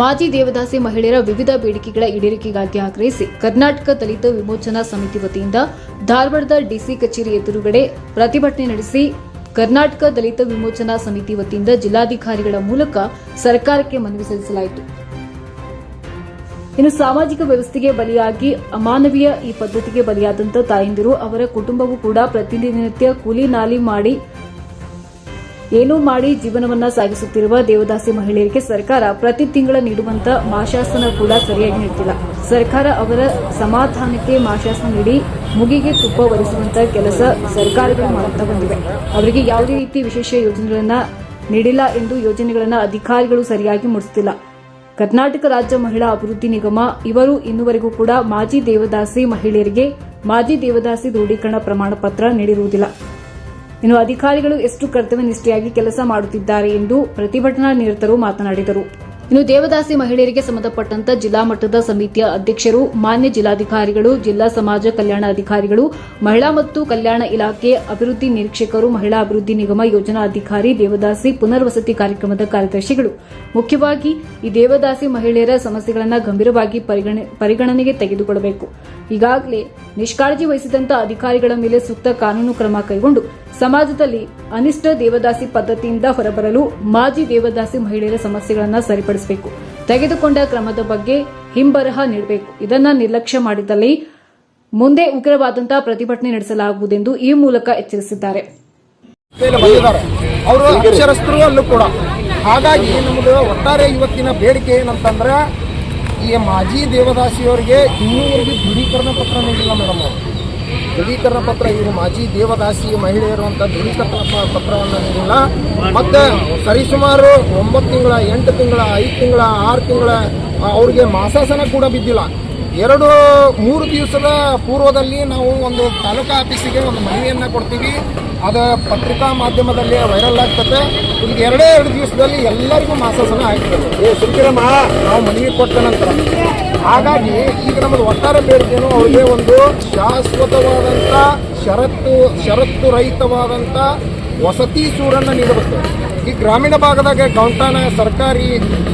ಮಾಜಿ ದೇವದಾಸಿ ಮಹಿಳೆಯರ ವಿವಿಧ ಬೇಡಿಕೆಗಳ ಈಡೇರಿಕೆಗಾಗಿ ಆಗ್ರಹಿಸಿ ಕರ್ನಾಟಕ ದಲಿತ ವಿಮೋಚನಾ ಸಮಿತಿ ವತಿಯಿಂದ ಧಾರವಾಡದ ಡಿಸಿ ಕಚೇರಿ ಎದುರುಗಡೆ ಪ್ರತಿಭಟನೆ ನಡೆಸಿ ಕರ್ನಾಟಕ ದಲಿತ ವಿಮೋಚನಾ ಸಮಿತಿ ವತಿಯಿಂದ ಜಿಲ್ಲಾಧಿಕಾರಿಗಳ ಮೂಲಕ ಸರ್ಕಾರಕ್ಕೆ ಮನವಿ ಸಲ್ಲಿಸಲಾಯಿತು. ಇನ್ನು ಸಾಮಾಜಿಕ ವ್ಯವಸ್ಥೆಗೆ ಬಲಿಯಾಗಿ ಅಮಾನವೀಯ ಈ ಪದ್ಧತಿಗೆ ಬಲಿಯಾದಂತ ತಾಯಂದಿರು ಅವರ ಕುಟುಂಬವೂ ಕೂಡ ಪ್ರತಿನಿತ್ಯ ಕೂಲಿ ನಾಲಿ ಮಾಡಿ ಏನೋ ಮಾಡಿ ಜೀವನವನ್ನ ಸಾಗಿಸುತ್ತಿರುವ ದೇವದಾಸಿ ಮಹಿಳೆಯರಿಗೆ ಸರ್ಕಾರ ಪ್ರತಿ ತಿಂಗಳ ನೀಡುವಂತ ಮಾಶಾಸನ ಕೂಡ ಸರಿಯಾಗಿ ನೀಡುತ್ತಿಲ್ಲ ಸರ್ಕಾರ ಅವರ ಸಮಾಧಾನಕ್ಕೆ ಮಾಶಾಸನ ನೀಡಿ ಮುಗಿಗೆ ತುಪ್ಪ ಒರೆಸುವಂತ ಕೆಲಸ ಸರ್ಕಾರಗಳು ಮಾಡುತ್ತಾ ಬಂದಿವೆ. ಅವರಿಗೆ ಯಾವುದೇ ರೀತಿ ವಿಶೇಷ ಯೋಜನೆಗಳನ್ನ ನೀಡಿಲ್ಲ ಎಂದು ಯೋಜನೆಗಳನ್ನ ಅಧಿಕಾರಿಗಳು ಸರಿಯಾಗಿ ಮುಡಿಸುತ್ತಿಲ್ಲ ಕರ್ನಾಟಕ ರಾಜ್ಯ ಮಹಿಳಾ ಅಭಿವೃದ್ಧಿ ನಿಗಮ ಇವರು ಇನ್ನುವರೆಗೂ ಕೂಡ ಮಾಜಿ ದೇವದಾಸಿ ಮಹಿಳೆಯರಿಗೆ ಮಾಜಿ ದೇವದಾಸಿ ದೃಢೀಕರಣ ಪ್ರಮಾಣ ಪತ್ರ ನೀಡಿರುವುದಿಲ್ಲ. ಇನ್ನು ಅಧಿಕಾರಿಗಳು ಎಷ್ಟು ಕರ್ತವ್ಯ ನಿಷ್ಠೆಯಾಗಿ ಕೆಲಸ ಮಾಡುತ್ತಿದ್ದಾರೆ ಎಂದು ಪ್ರತಿಭಟನಾ ನಿರತರು ಮಾತನಾಡಿದರು. ಇನ್ನು ದೇವದಾಸಿ ಮಹಿಳೆಯರಿಗೆ ಸಂಬಂಧಪಟ್ಟಂತ ಜಿಲ್ಲಾ ಮಟ್ಟದ ಸಮಿತಿಯ ಅಧ್ಯಕ್ಷರು, ಮಾನ್ಯ ಜಿಲ್ಲಾಧಿಕಾರಿಗಳು, ಜಿಲ್ಲಾ ಸಮಾಜ ಕಲ್ಯಾಣ ಅಧಿಕಾರಿಗಳು, ಮಹಿಳಾ ಮತ್ತು ಕಲ್ಯಾಣ ಇಲಾಖೆ ಅಭಿವೃದ್ಧಿ ನಿರೀಕ್ಷಕರು, ಮಹಿಳಾ ಅಭಿವೃದ್ಧಿ ನಿಗಮ ಯೋಜನಾ ಅಧಿಕಾರಿ, ದೇವದಾಸಿ ಪುನರ್ವಸತಿ ಕಾರ್ಯಕ್ರಮದ ಕಾರ್ಯದರ್ಶಿಗಳು. ಮುಖ್ಯವಾಗಿ ಈ ದೇವದಾಸಿ ಮಹಿಳೆಯರ ಸಮಸ್ಯೆಗಳನ್ನು ಗಂಭೀರವಾಗಿ ಪರಿಗಣ- ಪರಿಗಣನೆಗೆ ತೆಗೆದುಕೊಳ್ಳಬೇಕು ಈಗಾಗಲೇ ನಿಷ್ಕಾಳಜಿ ವಹಿಸಿದಂತಹ ಅಧಿಕಾರಿಗಳ ಮೇಲೆ ಸೂಕ್ತ ಕಾನೂನು ಕ್ರಮ ಕೈಗೊಂಡು ಸಮಾಜದಲ್ಲಿ ಅನಿಷ್ಟ ದೇವದಾಸಿ ಪದ್ಧತಿಯಿಂದ ಹೊರಬರಲು ಮಾಜಿ ದೇವದಾಸಿ ಮಹಿಳೆಯರ ಸಮಸ್ಯೆಗಳನ್ನು ಸರಿಪಡಿಸಬೇಕು ತೆಗೆದುಕೊಂಡ ಕ್ರಮದ ಬಗ್ಗೆ ಹಿಂಬರಹ ನೀಡಬೇಕು. ಇದನ್ನ ನಿರ್ಲಕ್ಷ್ಯ ಮಾಡಿದಲ್ಲಿ ಮುಂದೆ ಉಗ್ರವಾದಂತಹ ಪ್ರತಿಭಟನೆ ನಡೆಸಲಾಗುವುದೆಂದು ಈ ಮೂಲಕ ಎಚ್ಚರಿಸಿದ್ದಾರೆ. ಅವರು ಅಕ್ಷರಸ್ಥರು ಅಲ್ಲೂ ಕೂಡ. ಹಾಗಾಗಿ ನಮ್ಮದು ಒಟ್ಟಾರೆ ಇವತ್ತಿನ ಬೇಡಿಕೆ ಏನಂತಂದ್ರೆ ಈ ಮಾಜಿ ದೇವದಾಸಿಯವರಿಗೆ ಇನ್ನೂವರೆಗೂ ದೃಢೀಕರಣ ಪತ್ರ ನೀಡಿಲ್ಲ ಮೇಡಮ್ ಅವರು. ದೃಢೀಕರಣ ಪತ್ರ ಇವರು ಮಾಜಿ ದೇವದಾಸಿ ಮಹಿಳೆಯರು ಅಂತ ದೃಢೀಕರಣ ಪತ್ರವನ್ನು ನೀಡಿಲ್ಲ. ಮತ್ತೆ ಸರಿಸುಮಾರು ಒಂಬತ್ತು ತಿಂಗಳ, ಎಂಟು ತಿಂಗಳ, ಐದು ತಿಂಗಳ, ಆರು ತಿಂಗಳ ಅವರಿಗೆ ಮಾಸಾಸನ ಕೂಡ ಬಿದ್ದಿಲ್ಲ. ಎರಡು, ಮೂರು ದಿವಸದ ಪೂರ್ವದಲ್ಲಿ ನಾವು ಒಂದು ತಾಲೂಕಾ ಆಫೀಸಿಗೆ ಒಂದು ಮನವಿಯನ್ನು ಕೊಡ್ತೀವಿ. ಅದು ಪತ್ರಿಕಾ ಮಾಧ್ಯಮದಲ್ಲಿ ವೈರಲ್ ಆಗ್ತದೆ. ಈಗ ಎರಡೇ ಎರಡು ದಿವಸದಲ್ಲಿ ಎಲ್ಲರಿಗೂ ಮಾಸಾಸನ ಆಗ್ತದೆ. ನಾವು ಮನವಿ ಕೊಟ್ಟ ನಂತರ. ಹಾಗಾಗಿ ಈಗ ನಮ್ಮದು ಒಟ್ಟಾರೆ ಬೇಡಿಕೆನು ಅವರಿಗೆ ಒಂದು ಶಾಶ್ವತವಾದಂಥ ಷರತ್ತು ಷರತ್ತು ರಹಿತವಾದಂಥ ವಸತಿ ಸೂರನ್ನು ನೀಡಬೇಕು. ಈ ಗ್ರಾಮೀಣ ಭಾಗದಾಗ ಗೌಂಟಾನ ಸರ್ಕಾರಿ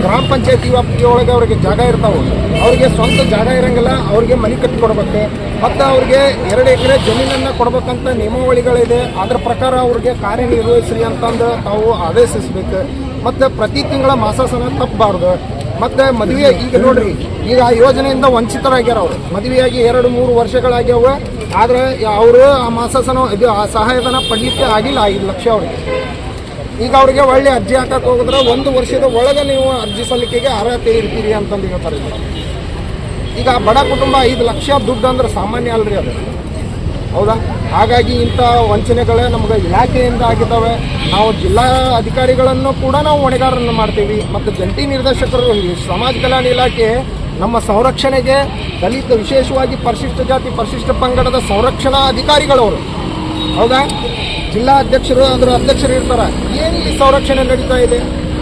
ಗ್ರಾಮ ಪಂಚಾಯತಿ ವ್ಯಾಪ್ತಿಯೊಳಗೆ ಅವರಿಗೆ ಜಾಗ ಇರ್ತಾವೆ. ಅವ್ರಿಗೆ ಸ್ವಂತ ಜಾಗ ಇರಂಗಿಲ್ಲ, ಅವ್ರಿಗೆ ಮನೆ ಕಟ್ಟಿಕೊಡ್ಬೇಕು ಮತ್ತು ಅವ್ರಿಗೆ ಎರಡು ಎಕರೆ ಜಮೀನನ್ನು ಕೊಡ್ಬೇಕಂತ ನಿಯಮಾವಳಿಗಳಿದೆ. ಅದರ ಪ್ರಕಾರ ಅವ್ರಿಗೆ ಕಾರ್ಯನಿರ್ವಹಿಸ್ರಿ ಅಂತಂದು ತಾವು ಆದೇಶಿಸ್ಬೇಕು. ಮತ್ತು ಪ್ರತಿ ತಿಂಗಳ ಮಾಸಾಸನ ತಪ್ಪಬಾರ್ದು. ಮತ್ತೆ ಮದುವೆ ಈಗ ನೋಡ್ರಿ, ಈಗ ಆ ಯೋಜನೆಯಿಂದ ವಂಚಿತರಾಗ್ಯಾರ ಅವರು. ಮದುವೆಯಾಗಿ ಎರಡು, ಮೂರು ವರ್ಷಗಳಾಗ್ಯಾವ. ಆದ್ರೆ ಅವರು ಆ ಮಾಸಾಸನ, ಇದು ಆ ಸಹಾಯಧನ ಪಡಲಿಕ್ಕೆ ಆಗಿಲ್ಲ ಐದು ಲಕ್ಷ ಅವ್ರಿಗೆ ಈಗ ಅವ್ರಿಗೆ ಒಳ್ಳೆ ಅರ್ಜಿ ಹಾಕಕ್ಕೆ ಹೋಗಿದ್ರೆ ಒಂದು ವರ್ಷದ ಒಳಗೆ ನೀವು ಅರ್ಜಿ ಸಲ್ಲಿಕೆಗೆ ಅರ್ಹತೆ ಇರ್ತೀರಿ ಅಂತಂದು ಹೇಳ್ತಾರೆ. ಈಗ. ಬಡ ಕುಟುಂಬ ಐದು ಲಕ್ಷ ದುಡ್ಡು ಅಂದ್ರೆ ಸಾಮಾನ್ಯ ಅಲ್ರಿ ಅದು. ಹೌದಾ? ಹಾಗಾಗಿ ಇಂಥ ವಂಚನೆಗಳೇ ನಮ್ಗೆ ಇಲಾಖೆಯಿಂದ ಆಗಿದ್ದಾವೆ. ನಾವು ಜಿಲ್ಲಾ ಅಧಿಕಾರಿಗಳನ್ನು ಕೂಡ ನಾವು ಹೊಣೆಗಾರರನ್ನು ಮಾಡ್ತೀವಿ. ಮತ್ತು ಜಂಟಿ ನಿರ್ದೇಶಕರು ಸಮಾಜ ಕಲ್ಯಾಣ ಇಲಾಖೆ ನಮ್ಮ ಸಂರಕ್ಷಣೆಗೆ ದಲಿತ ವಿಶೇಷವಾಗಿ ಪರಿಶಿಷ್ಟ ಜಾತಿ, ಪರಿಶಿಷ್ಟ ಪಂಗಡದ ಸಂರಕ್ಷಣಾ ಅಧಿಕಾರಿಗಳವರು. ಹೌದಾ? ಜಿಲ್ಲಾ ಅಧ್ಯಕ್ಷರು ಅದರ ಅಧ್ಯಕ್ಷರು ಇರ್ತಾರೆ. ಏನು ಈ ಸಂರಕ್ಷಣೆ ನಡೀತಾ ಇದೆ?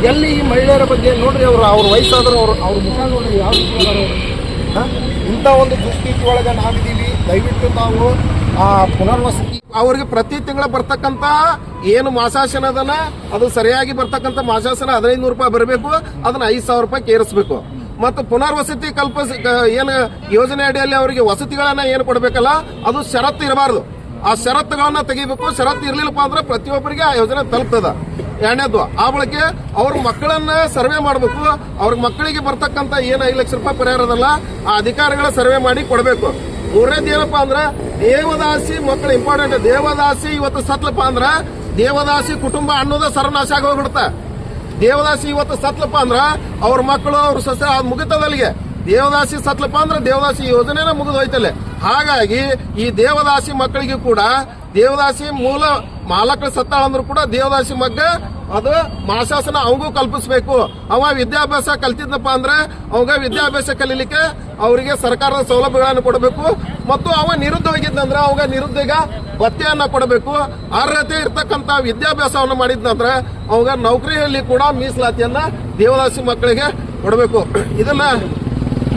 ಎಲ್ಲಿ ಈ ಮಹಿಳೆಯರ ಬಗ್ಗೆ ನೋಡ್ರಿ ಅವರು, ಅವ್ರ ವಯಸ್ಸಾದ್ರು ಅವರು, ಅವ್ರ ಮುಖ ನೋಡ್ರಿ ಯಾವ ರೀತಿ? ಇಂಥ ಒಂದು ದುಸ್ಥಿತಿ ಒಳಗೆ ನಾವಿದ್ದೀವಿ. ದಯವಿಟ್ಟು ತಾವು ಆ ಪುನರ್ವಸತಿ ಅವ್ರಿಗೆ ಪ್ರತಿ ತಿಂಗಳ ಬರ್ತಕ್ಕಂತ ಏನು ಮಾಸಾಸನ ಅದನ್ನ ಅದು ಸರಿಯಾಗಿ ಬರ್ತಕ್ಕಂತ ಮಾಸಾಸನ ಹದಿನೈದು ನೂರು ರೂಪಾಯಿ ಬರಬೇಕು, ಅದನ್ನ ಐದು ಸಾವಿರ ರೂಪಾಯಿ ಕೇರಿಸಬೇಕು. ಮತ್ತು ಪುನರ್ವಸತಿ ಕಲ್ಪಿಸ ಏನು ಯೋಜನೆ ಅಡಿಯಲ್ಲಿ ಅವರಿಗೆ ವಸತಿಗಳನ್ನ ಏನು ಕೊಡಬೇಕಲ್ಲ, ಅದು ಷರತ್ತು ಇರಬಾರ್ದು. ಆ ಷರತ್ತುಗಳನ್ನ ತೆಗಿಬೇಕು, ಷರತ್ತು ಇರ್ಲಿಲ್ಲಪ್ಪ ಅಂದ್ರೆ ಪ್ರತಿಯೊಬ್ಬರಿಗೆ ಆ ಯೋಜನೆ ತಲುಪ್ತದ. ಎರಡನೇದು, ಆ ಬಳಿಕೆ ಅವ್ರ ಮಕ್ಕಳನ್ನ ಸರ್ವೆ ಮಾಡಬೇಕು. ಅವ್ರ ಮಕ್ಕಳಿಗೆ ಬರ್ತಕ್ಕಂತ ಏನು ಐದು ಲಕ್ಷ ರೂಪಾಯಿ ಪರಿಹಾರದಲ್ಲ ಆ ಅಧಿಕಾರಿಗಳ ಸರ್ವೆ ಮಾಡಿ ಕೊಡಬೇಕು. ಮೂರನೇದು ಏನಪ್ಪ ಅಂದ್ರೆ, ದೇವದಾಸಿ ಮಕ್ಕಳು ಇಂಪಾರ್ಟೆಂಟ್ ದೇವದಾಸಿ ಇವತ್ತು ಸತ್ಲಪ್ಪ ಅಂದ್ರ, ದೇವದಾಸಿ ಕುಟುಂಬ ಅನ್ನೋದೇ ಸರ್ವನಾಶ ಆಗಿ ಹೋಗ್ಬಿಡುತ್ತೆ ದೇವದಾಸಿ ಇವತ್ತು ಸತ್ಲಪ್ಪ ಅಂದ್ರ, ಅವ್ರ ಮಕ್ಕಳು, ಅವ್ರ ಸಸ್ಯ ಅದು ಮುಗಿತದಲ್ಲಿಗೆ. ದೇವದಾಸಿ ಸತ್ಲಪ್ಪ ಅಂದ್ರೆ, ದೇವದಾಸಿ ಯೋಜನೆನ ಮುಗಿದು ಹೋಯ್ತಲ್ಲ. ಹಾಗಾಗಿ ಈ ದೇವದಾಸಿ ಮಕ್ಕಳಿಗೆ ಕೂಡ, ದೇವದಾಸಿ ಮೂಲ ಮಾಲಕರು ಸತ್ತಾಳ ಅಂದ್ರೂ ಕೂಡ ದೇವದಾಸಿ ಮಗ್ಗ ಅದು ಮಾಶಾಸನ ಅವಗೂ ಕಲ್ಪಿಸಬೇಕು. ಅವ ವಿದ್ಯಾಭ್ಯಾಸ ಕಲ್ತಿದ್ನಪ್ಪ ಅಂದ್ರೆ ಅವಾಗ ವಿದ್ಯಾಭ್ಯಾಸ ಕಲೀಲಿಕ್ಕೆ ಅವರಿಗೆ ಸರ್ಕಾರದ ಸೌಲಭ್ಯಗಳನ್ನು ಕೊಡಬೇಕು. ಮತ್ತು ಅವ ನಿರುದ್ಯೋಗಿದ್ದಂದ್ರೆ ಅವಾಗ ನಿರುದ್ಯೋಗ ಭತ್ಯೆಯನ್ನ ಕೊಡಬೇಕು. ಅರ್ಹತೆ ಇರ್ತಕ್ಕಂತ ವಿದ್ಯಾಭ್ಯಾಸವನ್ನು ಮಾಡಿದ್ನಂದ್ರೆ ಅವಾಗ ನೌಕರಿಯಲ್ಲಿ ಕೂಡ ಮೀಸಲಾತಿಯನ್ನ ದೇವದಾಸಿ ಮಕ್ಕಳಿಗೆ ಕೊಡಬೇಕು. ಇದನ್ನ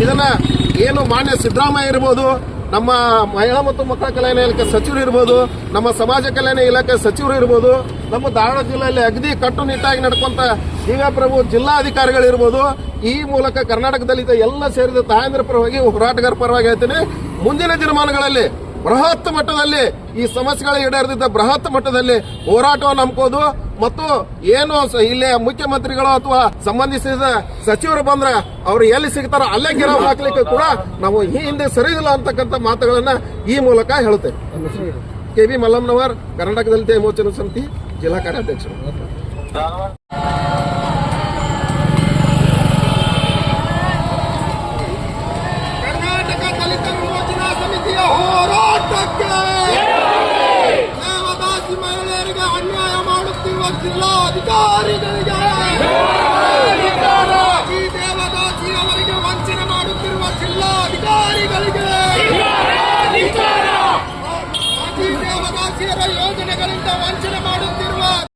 ಇದನ್ನ ಏನು ಮಾನ್ಯ ಸಿದ್ದರಾಮಯ್ಯ ಇರ್ಬೋದು ನಮ್ಮ ಮಹಿಳಾ ಮತ್ತು ಮಕ್ಕಳ ಕಲ್ಯಾಣ ಇಲಾಖೆ ಸಚಿವರು ಇರ್ಬೋದು, ನಮ್ಮ ಸಮಾಜ ಕಲ್ಯಾಣ ಇಲಾಖೆ ಸಚಿವರು ಇರ್ಬೋದು, ನಮ್ಮ ಧಾರವಾಡ ಜಿಲ್ಲೆಯಲ್ಲಿ ಅಗದಿ ಕಟ್ಟುನಿಟ್ಟಾಗಿ ನಡ್ಕೊಂತ ಈಗ ಪ್ರಭು ಜಿಲ್ಲಾಧಿಕಾರಿಗಳು ಇರ್ಬೋದು, ಈ ಮೂಲಕ ಕರ್ನಾಟಕದಲ್ಲಿದ್ದ ಎಲ್ಲ ಸೇರಿದ ತಾಯಂದ್ರ ಪರವಾಗಿ ಹೋರಾಟಗಾರ ಪರವಾಗಿ ಹೇಳ್ತೀನಿ. ಮುಂದಿನ ದಿನಮಾನಗಳಲ್ಲಿ ಬೃಹತ್ ಮಟ್ಟದಲ್ಲಿ ಈ ಸಮಸ್ಯೆಗಳ ಈಡೇರದಿದ್ದ ಬೃಹತ್ ಮಟ್ಟದಲ್ಲಿ ಹೋರಾಟವನ್ನು ಹಮ್ಕೋದು ಮತ್ತು ಏನು ಇಲ್ಲಿ ಮುಖ್ಯಮಂತ್ರಿಗಳು ಅಥವಾ ಸಂಬಂಧಿಸಿದ ಸಚಿವರು ಬಂದ್ರೆ ಅವ್ರು ಎಲ್ಲಿ ಸಿಗ್ತಾರೋ ಅಲ್ಲೇ ಗಿರಾವ್ ಹಾಕ್ಲಿಕ್ಕೆ ಕೂಡ ನಾವು ಈ ಹಿಂದೆ ಸರಿಯಿಲ್ಲ ಅಂತಕ್ಕಂಥ ಮಾತುಗಳನ್ನ ಈ ಮೂಲಕ ಹೇಳುತ್ತೇವೆ. ಕೆ ವಿ ಮಲ್ಲಮ್ನವರ್ ಕರ್ನಾಟಕದಲ್ಲಿ ಮೋಚನ ಸಮಿತಿ ಜಿಲ್ಲಾ ಕಾರ್ಯಾಧ್ಯಕ್ಷರು. ಜಿಲ್ಲಾಧಿಕಾರಿಗಳಿಗೆ ಈ